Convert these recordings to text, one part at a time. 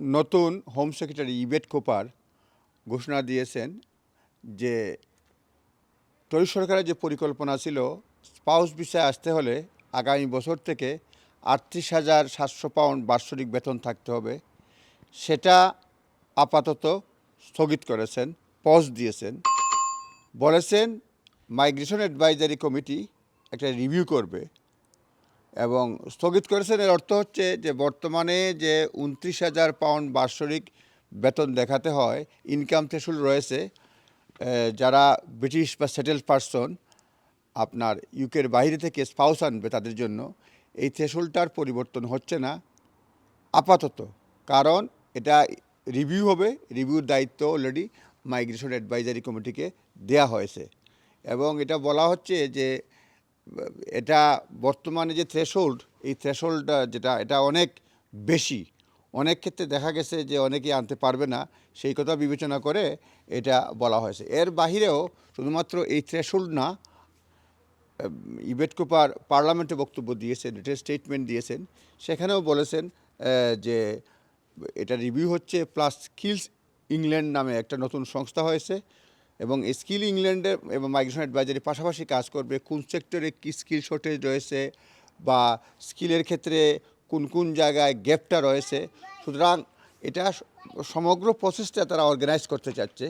নতুন home secretary ইবেট কোপার ঘোষণা দিয়েছেন যে টরি সরকারের যে পরিকল্পনা ছিল, স্পাউস বিষয়ে আসতে হলে আগামী বছর থেকে আটত্রিশ হাজার সাতশো পাউন্ড বার্ষিক বেতন থাকতে হবে। সেটা আপাতত স্থগিত করেছেন, পজ দিয়েছেন। বলেছেন মাইগ্রেশন অ্যাডভাইজারি কমিটি একটা রিভিউ করবে। এবং স্থগিত করেছেন। এর অর্থ হচ্ছে যে বর্তমানে যে উনত্রিশ হাজার পাউন্ড বার্ষিক বেতন দেখাতে হয় ইনকাম থ্রেশুল রয়েছে যারা ব্রিটিশ বা সেটেল পারসন আপনার ইউকের বাইরে থেকে স্পাউস আনবে তাদের জন্য, এই থ্রেশুলটার পরিবর্তন হচ্ছে না, আপাতত। কারণ এটা রিভিউ হবে রিভিউর দায়িত্ব অলরেডি মাইগ্রেশন অ্যাডভাইজারি কমিটিকে দেয়া হয়েছে। এবং এটা বলা হচ্ছে যে এটা বর্তমানে যে থ্রেশোল্ড এই থ্রেশোল্ডটা যেটা, এটা অনেক বেশি। অনেক ক্ষেত্রে দেখা গেছে যে অনেকেই আনতে পারবে না, সেই কথা বিবেচনা করে এটা বলা হয়েছে। এর বাহিরেও শুধুমাত্র এই থ্রেশোল্ড না ইবেট কুপার পার্লামেন্টে বক্তব্য দিয়েছেন এটা স্টেটমেন্ট দিয়েছেন, সেখানেও বলেছেন যে এটা রিভিউ হচ্ছে প্লাস স্কিলস ইংল্যান্ড নামে একটা নতুন সংস্থা হয়েছে। এবং স্কিল ইংল্যান্ডে এবং মাইগ্রেশন অ্যাডভাইজারি পাশাপাশি কাজ করবে, কোন সেক্টরে কী স্কিল শর্টেজ রয়েছে বা স্কিলের ক্ষেত্রে কোন কোন জায়গায় গ্যাপটা রয়েছে। সুতরাং এটা সমগ্র প্রসেসটা তারা অর্গানাইজ করতে চাচ্ছে।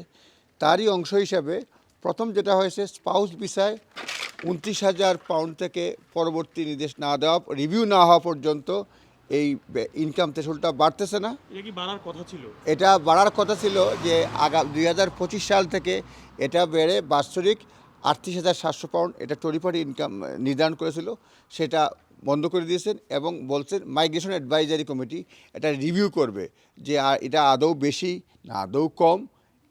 তারই অংশ হিসাবে প্রথম যেটা হয়েছে স্পাউস বিষয় উনত্রিশ হাজার পাউন্ড থেকে পরবর্তী নির্দেশ না দেওয়া রিভিউ না হওয়া পর্যন্ত এই ইনকাম থ্রেশোল্ডটা বাড়তেছে না। এটা কি বাড়ার কথা ছিল? এটা বাড়ার কথা ছিল যে আগা দুই হাজার পঁচিশ সাল থেকে এটা বেড়ে বাৎসরিক আটত্রিশ হাজার সাতশো পাউন্ড এটা টোরিপারি ইনকাম নির্ধারণ করেছিল। সেটা বন্ধ করে দিয়েছেন এবং বলছেন মাইগ্রেশন অ্যাডভাইজারি কমিটি এটা রিভিউ করবে যে এটা আদৌ বেশি না আদৌ কম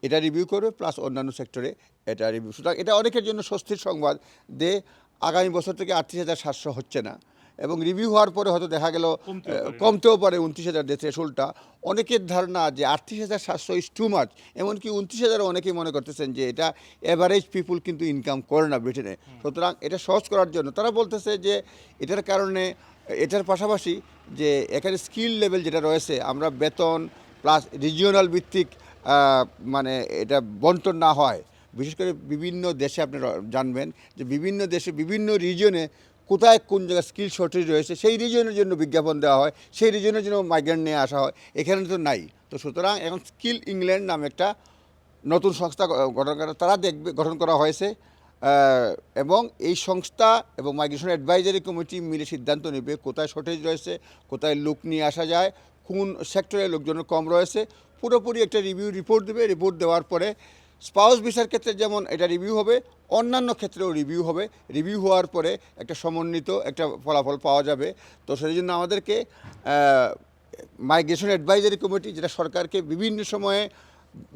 এটা রিভিউ করবে প্লাস অন্যান্য সেক্টরে এটা রিভিউ সুতরাং এটা অনেকের জন্য স্বস্তির সংবাদ যে আগামী বছর থেকে আটত্রিশ হাজার সাতশো হচ্ছে না। এবং রিভিউ হওয়ার পরে হয়তো দেখা গেল কমতেও পারে। উনত্রিশ হাজার যে থ্রেশোল্ডটা অনেকের ধারণা যে আটত্রিশ হাজার সাতশো ইস টু মাচ এমনকি উনত্রিশ হাজার অনেকেই মনে করতেছেন যে এটা অ্যাভারেজ পিপুল কিন্তু ইনকাম করে না ব্রিটেনে সুতরাং এটা সহজ করার জন্য। তারা বলতেছে যে এটার কারণে এটার পাশাপাশি যে এখানে স্কিল লেভেল যেটা রয়েছে আমরা বেতন প্লাস রিজিওনাল ভিত্তিক মানে এটা বন্টন না হয়। বিশেষ করে বিভিন্ন দেশে আপনি জানবেন যে বিভিন্ন দেশে বিভিন্ন রিজনে কোথায় কোন জায়গায় স্কিল শর্টেজ রয়েছে, সেই রিজনের জন্য বিজ্ঞাপন দেওয়া হয়, সেই রিজনের জন্য মাইগ্রেন্ট নিয়ে আসা হয়, এখানে তো নাই। তো সুতরাং এখন স্কিল ইংল্যান্ড নামে একটা নতুন সংস্থা গঠন করা, তারা দেখবে, গঠন করা হয়েছে এবং এই সংস্থা এবং মাইগ্রেশন অ্যাডভাইজারি কমিটি মিলে সিদ্ধান্ত নেবে কোথায় শর্টেজ রয়েছে, কোথায় লোক নিয়ে আসা যায়, কোন সেক্টরে লোকজনের কম রয়েছে। পুরোপুরি একটা রিভিউ রিপোর্ট দেবে রিপোর্ট দেওয়ার পরে স্পাউস ভিসার ক্ষেত্রে যেমন এটা রিভিউ হবে অন্যান্য ক্ষেত্রেও রিভিউ হবে। রিভিউ হওয়ার পরে একটা সমন্বিত একটা ফলাফল পাওয়া যাবে। তো সেই জন্য আমাদেরকে মাইগ্রেশন অ্যাডভাইজারি কমিটি যেটা সরকারকে বিভিন্ন সময়ে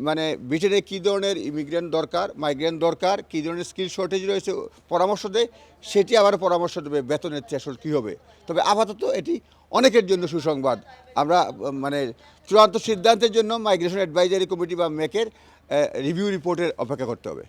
মানে ব্রিটেনে কী ধরনের ইমিগ্রেন্ট দরকার মাইগ্রেন্ট দরকার, কী ধরনের স্কিল শর্টেজ রয়েছে, পরামর্শ দেয়, সেটি আবার পরামর্শ দেবে বেতনের থ্রেশল কী হবে। তবে আপাতত এটি অনেকের জন্য সুসংবাদ। আমরা মানে চূড়ান্ত সিদ্ধান্তের জন্য মাইগ্রেশন অ্যাডভাইজারি কমিটি বা মেকের রিভিউ রিপোর্টের অপেক্ষা করতে হবে।